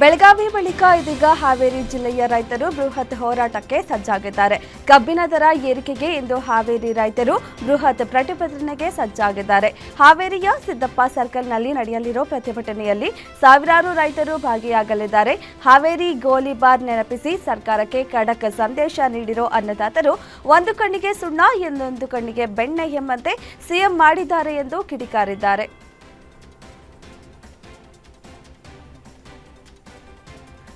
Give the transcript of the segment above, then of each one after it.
ಬೆಳಗಾವಿ ಬಳಿಕ ಇದೀಗ ಹಾವೇರಿ ಜಿಲ್ಲೆಯ ರೈತರು ಬೃಹತ್ ಹೋರಾಟಕ್ಕೆ ಸಜ್ಜಾಗಿದ್ದಾರೆ. ಕಬ್ಬಿನ ದರ ಏರಿಕೆಗೆ ಇಂದು ಹಾವೇರಿ ರೈತರು ಬೃಹತ್ ಪ್ರತಿಭಟನೆಗೆ ಸಜ್ಜಾಗಿದ್ದಾರೆ. ಹಾವೇರಿಯ ಸಿದ್ದಪ್ಪ ಸರ್ಕಲ್ನಲ್ಲಿ ನಡೆಯಲಿರೋ ಪ್ರತಿಭಟನೆಯಲ್ಲಿ ಸಾವಿರಾರು ರೈತರು ಭಾಗಿಯಾಗಲಿದ್ದಾರೆ. ಹಾವೇರಿ ಗೋಲಿಬಾರ್ ನೆನಪಿಸಿ ಸರ್ಕಾರಕ್ಕೆ ಖಡಕ್ ಸಂದೇಶ ನೀಡಿರೋ ಅನ್ನದಾತರು ಒಂದು ಕಣ್ಣಿಗೆ ಸುಣ್ಣ, ಇನ್ನೊಂದು ಕಣ್ಣಿಗೆ ಬೆಣ್ಣೆ ಎಂಬಂತೆ ಸಿಎಂ ಮಾಡಿದ್ದಾರೆ ಎಂದು ಕಿಡಿಕಾರಿದ್ದಾರೆ.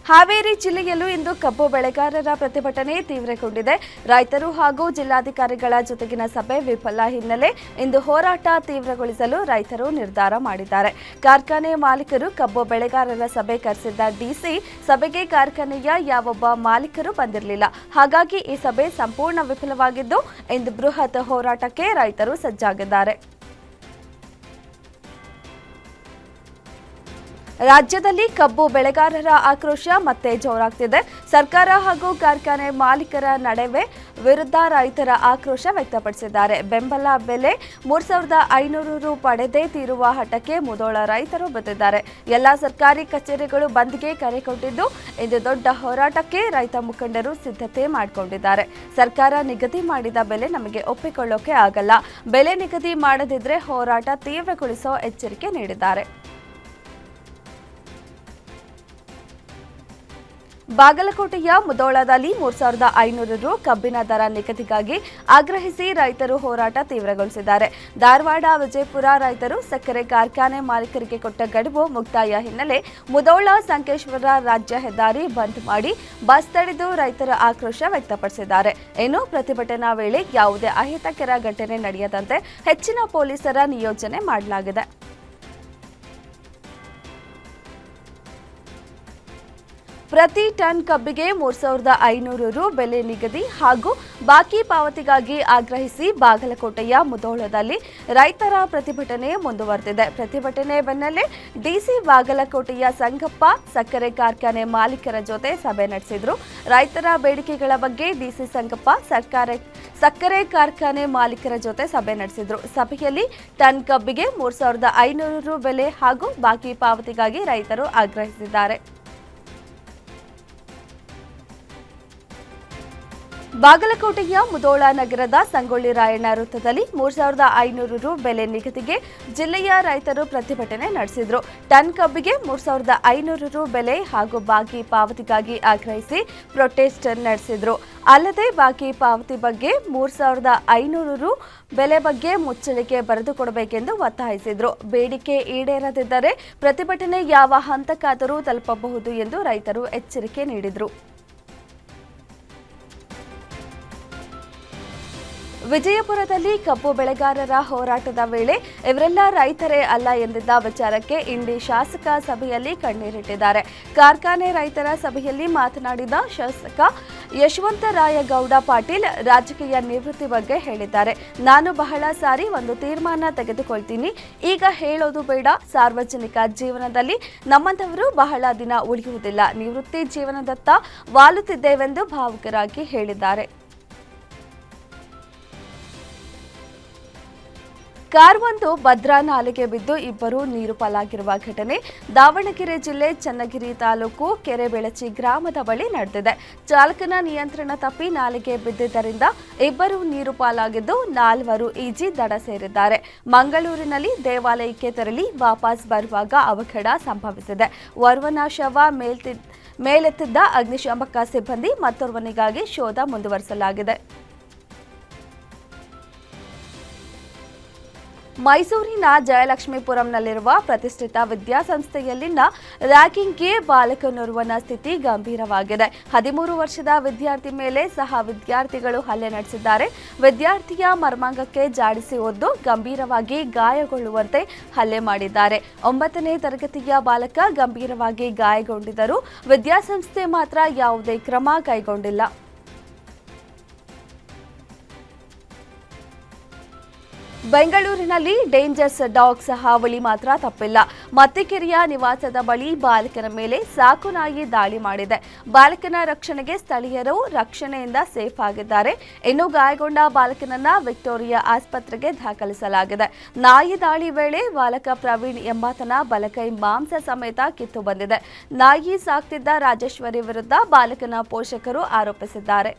ಹಾವೇರಿ ಜಿಲ್ಲೆಯಲ್ಲೂ ಇಂದು ಕಬ್ಬು ಬೆಳೆಗಾರರ ಪ್ರತಿಭಟನೆ ತೀವ್ರಗೊಂಡಿದೆ. ರೈತರು ಹಾಗೂ ಜಿಲ್ಲಾಧಿಕಾರಿಗಳ ಜೊತೆಗಿನ ಸಭೆ ವಿಫಲ ಹಿನ್ನೆಲೆ ಇಂದು ಹೋರಾಟ ತೀವ್ರಗೊಳಿಸಲು ರೈತರು ನಿರ್ಧಾರ ಮಾಡಿದ್ದಾರೆ. ಕಾರ್ಖಾನೆ ಮಾಲೀಕರು ಕಬ್ಬು ಬೆಳೆಗಾರರ ಸಭೆ ಕರೆಸಿದ್ದ ಡಿಸಿ, ಸಭೆಗೆ ಕಾರ್ಖಾನೆಯ ಯಾವೊಬ್ಬ ಮಾಲೀಕರು ಬಂದಿರಲಿಲ್ಲ. ಹಾಗಾಗಿ ಈ ಸಭೆ ಸಂಪೂರ್ಣ ವಿಫಲವಾಗಿದ್ದು, ಇಂದು ಬೃಹತ್ ಹೋರಾಟಕ್ಕೆ ರೈತರು ಸಜ್ಜಾಗಿದ್ದಾರೆ. ರಾಜ್ಯದಲ್ಲಿ ಕಬ್ಬು ಬೆಳೆಗಾರರ ಆಕ್ರೋಶ ಮತ್ತೆ ಜೋರಾಗ್ತಿದೆ. ಸರ್ಕಾರ ಹಾಗೂ ಕಾರ್ಖಾನೆ ಮಾಲೀಕರ ನಡುವೆ ವಿರುದ್ಧ ರೈತರ ಆಕ್ರೋಶ ವ್ಯಕ್ತಪಡಿಸಿದ್ದಾರೆ. ಬೆಂಬಲ ಬೆಲೆ ಮೂರು ಸಾವಿರದ ಐನೂರು ರು ಪಡೆದೇ ತೀರುವ ಹಠಕ್ಕೆ ಮುದೋಳ ರೈತರು ಬಂದಿದ್ದಾರೆ ಎಲ್ಲ ಸರ್ಕಾರಿ ಕಚೇರಿಗಳು ಬಂದ್ಗೆ ಕರೆ ಕೊಟ್ಟಿದ್ದು ಇಂದು ದೊಡ್ಡ ಹೋರಾಟಕ್ಕೆ ರೈತ ಮುಖಂಡರು ಸಿದ್ಧತೆ ಮಾಡಿಕೊಂಡಿದ್ದಾರೆ. ಸರ್ಕಾರ ನಿಗದಿ ಮಾಡಿದ ಬೆಲೆ ನಮಗೆ ಒಪ್ಪಿಕೊಳ್ಳೋಕೆ ಆಗಲ್ಲ. ಬೆಲೆ ನಿಗದಿ ಮಾಡದಿದ್ರೆ ಹೋರಾಟ ತೀವ್ರಗೊಳಿಸೋ ಎಚ್ಚರಿಕೆ ನೀಡಿದ್ದಾರೆ. ಬಾಗಲಕೋಟೆಯ ಮುದೋಳದಲ್ಲಿ ಮೂರು ಸಾವಿರದ ಐನೂರು ರು ಕಬ್ಬಿನ ದರ ನಿಗದಿಗಾಗಿ ಆಗ್ರಹಿಸಿ ರೈತರು ಹೋರಾಟ ತೀವ್ರಗೊಳಿಸಿದ್ದಾರೆ. ಧಾರವಾಡ, ವಿಜಯಪುರ ರೈತರು ಸಕ್ಕರೆ ಕಾರ್ಖಾನೆ ಮಾಲೀಕರಿಗೆ ಕೊಟ್ಟ ಗಡುವು ಮುಕ್ತಾಯ ಹಿನ್ನೆಲೆ ಮುದೋಳ ಸಂಕೇಶ್ವರ ರಾಜ್ಯ ಹೆದ್ದಾರಿ ಬಂದ್ ಮಾಡಿ ಬಸ್ ತಡೆದು ರೈತರ ಆಕ್ರೋಶ ವ್ಯಕ್ತಪಡಿಸಿದ್ದಾರೆ. ಇನ್ನು ಪ್ರತಿಭಟನಾ ವೇಳೆ ಯಾವುದೇ ಅಹಿತಕರ ಘಟನೆ ನಡೆಯದಂತೆ ಹೆಚ್ಚಿನ ಪೊಲೀಸರ ನಿಯೋಜನೆ ಮಾಡಲಾಗಿದೆ. ಪ್ರತಿ ಟನ್ ಕಬ್ಬಿಗೆ ಮೂರು ಸಾವಿರದ ಐನೂರು ರು ಬೆಲೆ ನಿಗದಿ ಹಾಗೂ ಬಾಕಿ ಪಾವತಿಗಾಗಿ ಆಗ್ರಹಿಸಿ ಬಾಗಲಕೋಟೆಯ ಮುದೋಳದಲ್ಲಿ ರೈತರ ಪ್ರತಿಭಟನೆ ಮುಂದುವರೆದಿದೆ. ಪ್ರತಿಭಟನೆ ಬೆನ್ನಲ್ಲೇ ಡಿಸಿ ಬಾಗಲಕೋಟೆಯ ಸಂಗಪ್ಪ ಸಕ್ಕರೆ ಕಾರ್ಖಾನೆ ಮಾಲೀಕರ ಜೊತೆ ಸಭೆ ನಡೆಸಿದ್ರು. ರೈತರ ಬೇಡಿಕೆಗಳ ಬಗ್ಗೆ ಡಿಸಿ ಸಂಗಪ್ಪ ಸರ್ಕಾರ ಸಕ್ಕರೆ ಕಾರ್ಖಾನೆ ಮಾಲೀಕರ ಜೊತೆ ಸಭೆ ನಡೆಸಿದ್ರು. ಸಭೆಯಲ್ಲಿ ಟನ್ ಕಬ್ಬಿಗೆ ಮೂರು ಸಾವಿರದ ಐನೂರು ರು ಬೆಲೆ ಹಾಗೂ ಬಾಕಿ ಪಾವತಿಗಾಗಿ ರೈತರು ಆಗ್ರಹಿಸಿದ್ದಾರೆ. ಬಾಗಲಕೋಟೆಯ ಮುದೋಳ ನಗರದ ಸಂಗೊಳ್ಳಿ ರಾಯಣ್ಣ ವೃತ್ತದಲ್ಲಿ ಮೂರು ಸಾವಿರದ ಐನೂರು ರು ಬೆಲೆ ನಿಗದಿಗೆ ಜಿಲ್ಲೆಯ ರೈತರು ಪ್ರತಿಭಟನೆ ನಡೆಸಿದರು. ಟನ್ ಕಬ್ಬಿಗೆ ಮೂರು ಸಾವಿರದ ಐನೂರು ರು ಬೆಲೆ ಹಾಗೂ ಬಾಕಿ ಪಾವತಿಗಾಗಿ ಆಗ್ರಹಿಸಿ ಪ್ರೊಟೆಸ್ಟ್ ನಡೆಸಿದರು. ಅಲ್ಲದೆ ಬಾಕಿ ಪಾವತಿ ಬಗ್ಗೆ ಮೂರು ಸಾವಿರದ ಐನೂರು ರು ಬೆಲೆ ಬಗ್ಗೆ ಮುಚ್ಚಳಿಕೆ ಬರೆದುಕೊಡಬೇಕೆಂದು ಒತ್ತಾಯಿಸಿದರು. ಬೇಡಿಕೆ ಈಡೇರದಿದ್ದರೆ ಪ್ರತಿಭಟನೆ ಯಾವ ಹಂತಕ್ಕಾದರೂ ತಲುಪಬಹುದು ಎಂದು ರೈತರು ಎಚ್ಚರಿಕೆ ನೀಡಿದರು. ವಿಜಯಪುರದಲ್ಲಿ ಕಬ್ಬು ಬೆಳೆಗಾರರ ಹೋರಾಟದ ವೇಳೆ ಇವರೆಲ್ಲ ರೈತರೇ ಅಲ್ಲ ಎಂದಿದ್ದ ವಿಚಾರಕ್ಕೆ ಇಂಡಿ ಶಾಸಕ ಸಭೆಯಲ್ಲಿ ಕಣ್ಣೀರಿಟ್ಟಿದ್ದಾರೆ. ಕಾರ್ಖಾನೆ ರೈತರ ಸಭೆಯಲ್ಲಿ ಮಾತನಾಡಿದ ಶಾಸಕ ಯಶವಂತರಾಯಗೌಡ ಪಾಟೀಲ್ ರಾಜಕೀಯ ನಿವೃತ್ತಿ ಬಗ್ಗೆ ಹೇಳಿದ್ದಾರೆ. ನಾನು ಬಹಳ ಸಾರಿ ಒಂದು ತೀರ್ಮಾನ ತೆಗೆದುಕೊಳ್ತೀನಿ. ಈಗ ಹೇಳೋದು ಬೇಡ. ಸಾರ್ವಜನಿಕ ಜೀವನದಲ್ಲಿ ನಮ್ಮಂಥವರು ಬಹಳ ದಿನ ಉಳಿಯುವುದಿಲ್ಲ. ನಿವೃತ್ತಿ ಜೀವನದತ್ತ ವಾಲುತ್ತಿದ್ದೇವೆಂದು ಭಾವುಕರಾಗಿ ಹೇಳಿದ್ದಾರೆ. ಕಾರ್ ಒಂದು ಭದ್ರಾ ನಾಲೆಗೆ ಬಿದ್ದು ಇಬ್ಬರು ನೀರು ಪಾಲಾಗಿರುವ ಘಟನೆ ದಾವಣಗೆರೆ ಜಿಲ್ಲೆ ಚನ್ನಗಿರಿ ತಾಲೂಕು ಕೆರೆಬೆಳಚಿ ಗ್ರಾಮದ ಬಳಿ ನಡೆದಿದೆ. ಚಾಲಕನ ನಿಯಂತ್ರಣ ತಪ್ಪಿ ನಾಲೆಗೆ ಬಿದ್ದಿದ್ದರಿಂದ ಇಬ್ಬರು ನೀರು ಪಾಲಾಗಿದ್ದು ನಾಲ್ವರು ಈಜಿ ದಡ ಸೇರಿದ್ದಾರೆ. ಮಂಗಳೂರಿನಲ್ಲಿ ದೇವಾಲಯಕ್ಕೆ ತೆರಳಿ ವಾಪಸ್ ಬರುವಾಗ ಅವಘಡ ಸಂಭವಿಸಿದೆ. ಓರ್ವನ ಶವ ಮೇಲ್ತಿ ಮೇಲೆತ್ತಿದ್ದ ಅಗ್ನಿಶಾಮಕ ಸಿಬ್ಬಂದಿ ಮತ್ತೋರ್ವನಿಗಾಗಿ ಶೋಧ ಮುಂದುವರಿಸಲಾಗಿದೆ. ಮೈಸೂರಿನ ಜಯಲಕ್ಷ್ಮೀಪುರಂನಲ್ಲಿರುವ ಪ್ರತಿಷ್ಠಿತ ವಿದ್ಯಾಸಂಸ್ಥೆಯಲ್ಲಿನ ರ್ಯಾಕಿಂಗ್ಗೆ ಬಾಲಕನೋರ್ವನ ಸ್ಥಿತಿ ಗಂಭೀರವಾಗಿದೆ. ಹದಿಮೂರು ವರ್ಷದ ವಿದ್ಯಾರ್ಥಿ ಮೇಲೆ ಸಹ ವಿದ್ಯಾರ್ಥಿಗಳು ಹಲ್ಲೆ ನಡೆಸಿದ್ದಾರೆ. ವಿದ್ಯಾರ್ಥಿಯ ಮರ್ಮಾಂಗಕ್ಕೆ ಜಾಡಿಸಿ ಒದ್ದು ಗಂಭೀರವಾಗಿ ಗಾಯಗೊಳ್ಳುವಂತೆ ಹಲ್ಲೆ ಮಾಡಿದ್ದಾರೆ. ಒಂಬತ್ತನೇ ತರಗತಿಯ ಬಾಲಕ ಗಂಭೀರವಾಗಿ ಗಾಯಗೊಂಡಿದ್ದರು ವಿದ್ಯಾಸಂಸ್ಥೆ ಮಾತ್ರ ಯಾವುದೇ ಕ್ರಮ ಕೈಗೊಂಡಿಲ್ಲ. ಬೆಂಗಳೂರಿನಲ್ಲಿ ಡೇಂಜರ್ಸ್ ಡಾಗ್ಸ್ ಹಾವಳಿ ಮಾತ್ರ ತಪ್ಪಿಲ್ಲ. ಮತ್ತಿಕೆರೆಯ ನಿವಾಸದ ಬಳಿ ಬಾಲಕನ ಮೇಲೆ ಸಾಕು ನಾಯಿ ದಾಳಿ ಮಾಡಿದೆ. ಬಾಲಕನ ರಕ್ಷಣೆಗೆ ಸ್ಥಳೀಯರು ರಕ್ಷಣೆಯಿಂದ ಸೇಫ್ ಆಗಿದ್ದಾರೆ. ಇನ್ನು ಗಾಯಗೊಂಡ ಬಾಲಕನನ್ನ ವಿಕ್ಟೋರಿಯಾ ಆಸ್ಪತ್ರೆಗೆ ದಾಖಲಿಸಲಾಗಿದೆ. ನಾಯಿ ದಾಳಿ ವೇಳೆ ಬಾಲಕ ಪ್ರವೀಣ್ ಎಂಬಾತನ ಬಲಕೈ ಮಾಂಸ ಸಮೇತ ಕಿತ್ತು ಬಂದಿದೆ. ನಾಯಿ ಸಾಕ್ತಿದ್ದ ರಾಜೇಶ್ವರಿ ವಿರುದ್ಧ ಬಾಲಕನ ಪೋಷಕರು ಆರೋಪಿಸಿದ್ದಾರೆ.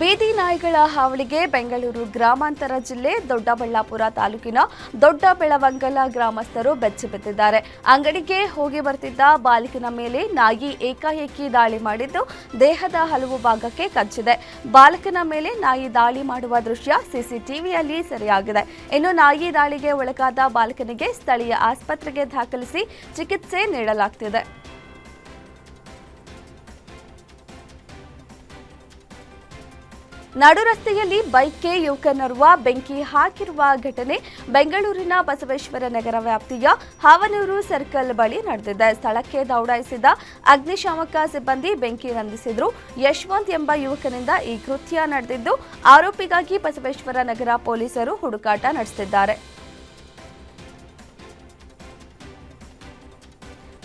ಬೀದಿ ನಾಯಿಗಳ ಹಾವಳಿಗೆ ಬೆಂಗಳೂರು ಗ್ರಾಮಾಂತರ ಜಿಲ್ಲೆ ದೊಡ್ಡಬಳ್ಳಾಪುರ ತಾಲೂಕಿನ ದೊಡ್ಡ ಬೆಳವಂಗಲ ಗ್ರಾಮಸ್ಥರು ಬೆಚ್ಚಿಬಿದ್ದಿದ್ದಾರೆ ಅಂಗಡಿಗೆ ಹೋಗಿ ಬರ್ತಿದ್ದ ಬಾಲಕನ ಮೇಲೆ ನಾಯಿ ಏಕಾಏಕಿ ದಾಳಿ ಮಾಡಿದ್ದು ದೇಹದ ಹಲವು ಭಾಗಕ್ಕೆ ಕಚ್ಚಿದೆ. ಬಾಲಕನ ಮೇಲೆ ನಾಯಿ ದಾಳಿ ಮಾಡುವ ದೃಶ್ಯ ಸಿಸಿಟಿವಿಯಲ್ಲಿ ಸೆರೆಯಾಗಿದೆ. ಇನ್ನು ನಾಯಿ ದಾಳಿಗೆ ಒಳಗಾದ ಬಾಲಕನಿಗೆ ಸ್ಥಳೀಯ ಆಸ್ಪತ್ರೆಗೆ ದಾಖಲಿಸಿ ಚಿಕಿತ್ಸೆ ನೀಡಲಾಗ್ತಿದೆ. ನಡು ರಸ್ತೆಯಲ್ಲಿ ಬೈಕ್ಗೆ ಯುವಕನರುವ ಬೆಂಕಿ ಹಾಕಿರುವ ಘಟನೆ ಬೆಂಗಳೂರಿನ ಬಸವೇಶ್ವರ ನಗರ ವ್ಯಾಪ್ತಿಯ ಹಾವನೂರು ಸರ್ಕಲ್ ಬಳಿ ನಡೆದಿದೆ. ಸ್ಥಳಕ್ಕೆ ದೌಡಾಯಿಸಿದ ಅಗ್ನಿಶಾಮಕ ಸಿಬ್ಬಂದಿ ಬೆಂಕಿ ನಂದಿಸಿದ್ರು ಯಶವಂತ್ ಎಂಬ ಯುವಕನಿಂದ ಈ ಕೃತ್ಯ ನಡೆದಿದ್ದು, ಆರೋಪಿಗಾಗಿ ಬಸವೇಶ್ವರ ನಗರ ಪೊಲೀಸರು ಹುಡುಕಾಟ ನಡೆಸುತ್ತಿದ್ದಾರೆ.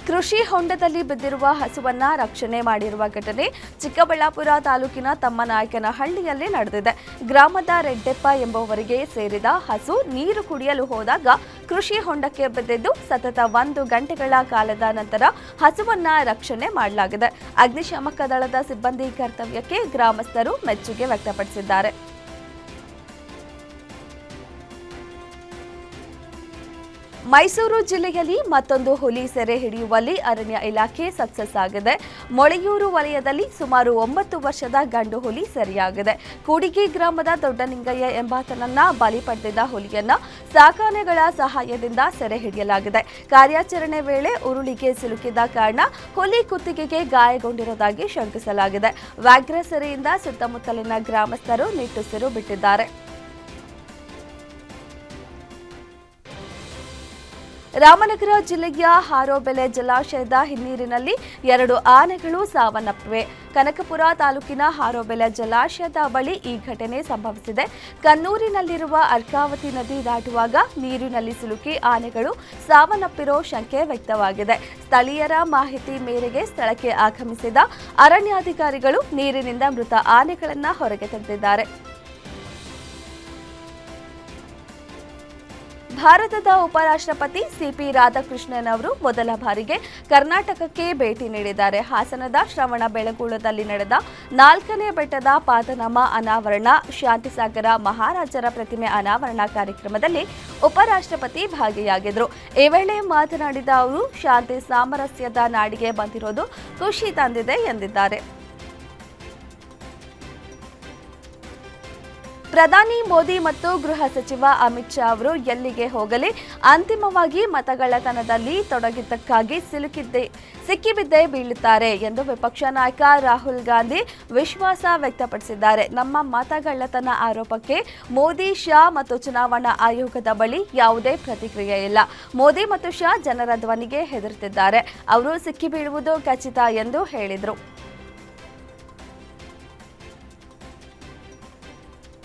ಕೃಷಿ ಹೊಂಡದಲ್ಲಿ ಬಿದ್ದಿರುವ ಹಸುವನ್ನ ರಕ್ಷಣೆ ಮಾಡಿರುವ ಘಟನೆ ಚಿಕ್ಕಬಳ್ಳಾಪುರ ತಾಲೂಕಿನ ತಮ್ಮನಾಯಕನಹಳ್ಳಿಯಲ್ಲಿ ನಡೆದಿದೆ. ಗ್ರಾಮದ ರೆಡ್ಡೆಪ್ಪ ಎಂಬುವರಿಗೆ ಸೇರಿದ ಹಸು ನೀರು ಕುಡಿಯಲು ಹೋದಾಗ ಕೃಷಿ ಹೊಂಡಕ್ಕೆ ಬಿದ್ದಿದ್ದು ಸತತ ಒಂದು ಗಂಟೆಗಳ ಕಾಲದ ನಂತರ ಹಸುವನ್ನ ರಕ್ಷಣೆ ಮಾಡಲಾಗಿದೆ. ಅಗ್ನಿಶಾಮಕ ದಳದ ಸಿಬ್ಬಂದಿ ಕರ್ತವ್ಯಕ್ಕೆ ಗ್ರಾಮಸ್ಥರು ಮೆಚ್ಚುಗೆ ವ್ಯಕ್ತಪಡಿಸಿದ್ದಾರೆ. ಮೈಸೂರು ಜಿಲ್ಲೆಯಲ್ಲಿ ಮತ್ತೊಂದು ಹುಲಿ ಸೆರೆ ಹಿಡಿಯುವಲ್ಲಿ ಅರಣ್ಯ ಇಲಾಖೆ ಸಕ್ಸಸ್ ಆಗಿದೆ. ಮೊಳೆಯೂರು ವಲಯದಲ್ಲಿ ಸುಮಾರು ಒಂಬತ್ತು ವರ್ಷದ ಗಂಡು ಹುಲಿ ಸೆರೆಯಾಗಿದೆ. ಕೂಡಿಗೆ ಗ್ರಾಮದ ದೊಡ್ಡನಿಂಗಯ್ಯ ಎಂಬಾತನನ್ನ ಬಲಿ ಪಡೆದಿದ್ದ ಹುಲಿಯನ್ನ ಸಾಕಾನೆಗಳ ಸಹಾಯದಿಂದ ಸೆರೆ ಹಿಡಿಯಲಾಗಿದೆ. ಕಾರ್ಯಾಚರಣೆ ವೇಳೆ ಉರುಳಿಗೆ ಸಿಲುಕಿದ ಕಾರಣ ಹುಲಿ ಕುತ್ತಿಗೆಗೆ ಗಾಯಗೊಂಡಿರುವುದಾಗಿ ಶಂಕಿಸಲಾಗಿದೆ. ವ್ಯಾಘ್ರ ಸೆರೆಯಿಂದ ಸುತ್ತಮುತ್ತಲಿನ ಗ್ರಾಮಸ್ಥರು ನಿಟ್ಟುಸಿರು ಬಿಟ್ಟಿದ್ದಾರೆ. ರಾಮನಗರ ಜಿಲ್ಲೆಯ ಹಾರೋಬೆಲೆ ಜಲಾಶಯದ ಹಿನ್ನೀರಿನಲ್ಲಿ ಎರಡು ಆನೆಗಳು ಸಾವನ್ನಪ್ಪಿವೆ. ಕನಕಪುರ ತಾಲೂಕಿನ ಹಾರೋಬೆಲೆ ಜಲಾಶಯದ ಬಳಿ ಈ ಘಟನೆ ಸಂಭವಿಸಿದೆ. ಕನ್ನೂರಿನಲ್ಲಿರುವ ಅರ್ಕಾವತಿ ನದಿ ದಾಟುವಾಗ ನೀರಿನಲ್ಲಿ ಸಿಲುಕಿ ಆನೆಗಳು ಸಾವನ್ನಪ್ಪಿರೋ ಶಂಕೆ ವ್ಯಕ್ತವಾಗಿದೆ. ಸ್ಥಳೀಯರ ಮಾಹಿತಿ ಮೇರೆಗೆ ಸ್ಥಳಕ್ಕೆ ಆಗಮಿಸಿದ ಅರಣ್ಯಾಧಿಕಾರಿಗಳು ನೀರಿನಿಂದ ಮೃತ ಆನೆಗಳನ್ನು ಹೊರಗೆ ತಂದಿದ್ದಾರೆ. ಭಾರತದ ಉಪರಾಷ್ಟ್ರಪತಿ ಸಿಪಿ ರಾಧಾಕೃಷ್ಣನ್ ಅವರು ಮೊದಲ ಬಾರಿಗೆ ಕರ್ನಾಟಕಕ್ಕೆ ಭೇಟಿ ನೀಡಿದ್ದಾರೆ. ಹಾಸನದ ಶ್ರವಣ ಬೆಳಗುಳದಲ್ಲಿ ನಡೆದ ನಾಲ್ಕನೇ ಬೆಟ್ಟದ ಪಾದನಾಮ ಅನಾವರಣ, ಶಾಂತಿಸಾಗರ, ಮಹಾರಾಜರ ಪ್ರತಿಮೆ ಅನಾವರಣ ಕಾರ್ಯಕ್ರಮದಲ್ಲಿ ಉಪರಾಷ್ಟ್ರಪತಿ ಭಾಗಿಯಾಗಿದ್ದರು. ಈ ವೇಳೆ ಮಾತನಾಡಿದ ಅವರು, ಶಾಂತಿ ಸಾಮರಸ್ಯದ ನಾಡಿಗೆ ಬಂದಿರೋದು ಖುಷಿ ತಂದಿದೆ ಎಂದಿದ್ದಾರೆ. ಪ್ರಧಾನಿ ಮೋದಿ ಮತ್ತು ಗೃಹ ಸಚಿವ ಅಮಿತ್ ಶಾ ಅವರು ಎಲ್ಲಿಗೆ ಹೋಗಲಿ, ಅಂತಿಮವಾಗಿ ಮತಗಳ್ಳತನದಲ್ಲಿ ತೊಡಗಿದ್ದಕ್ಕಾಗಿ ಸಿಲುಕಿದ್ದೆ ಸಿಕ್ಕಿಬಿದ್ದೆ ಬೀಳುತ್ತಾರೆ ಎಂದು ವಿಪಕ್ಷ ನಾಯಕ ರಾಹುಲ್ ಗಾಂಧಿ ವಿಶ್ವಾಸ ವ್ಯಕ್ತಪಡಿಸಿದ್ದಾರೆ. ನಮ್ಮ ಮತಗಳ್ಳತನ ಆರೋಪಕ್ಕೆ ಮೋದಿ, ಶಾ ಮತ್ತು ಚುನಾವಣಾ ಆಯೋಗದ ಬಳಿ ಯಾವುದೇ ಪ್ರತಿಕ್ರಿಯೆ ಇಲ್ಲ. ಮೋದಿ ಮತ್ತು ಶಾ ಜನರ ಧ್ವನಿಗೆ ಹೆದರುತ್ತಿದ್ದಾರೆ. ಅವರು ಸಿಕ್ಕಿಬೀಳುವುದು ಖಚಿತ ಎಂದು ಹೇಳಿದರು.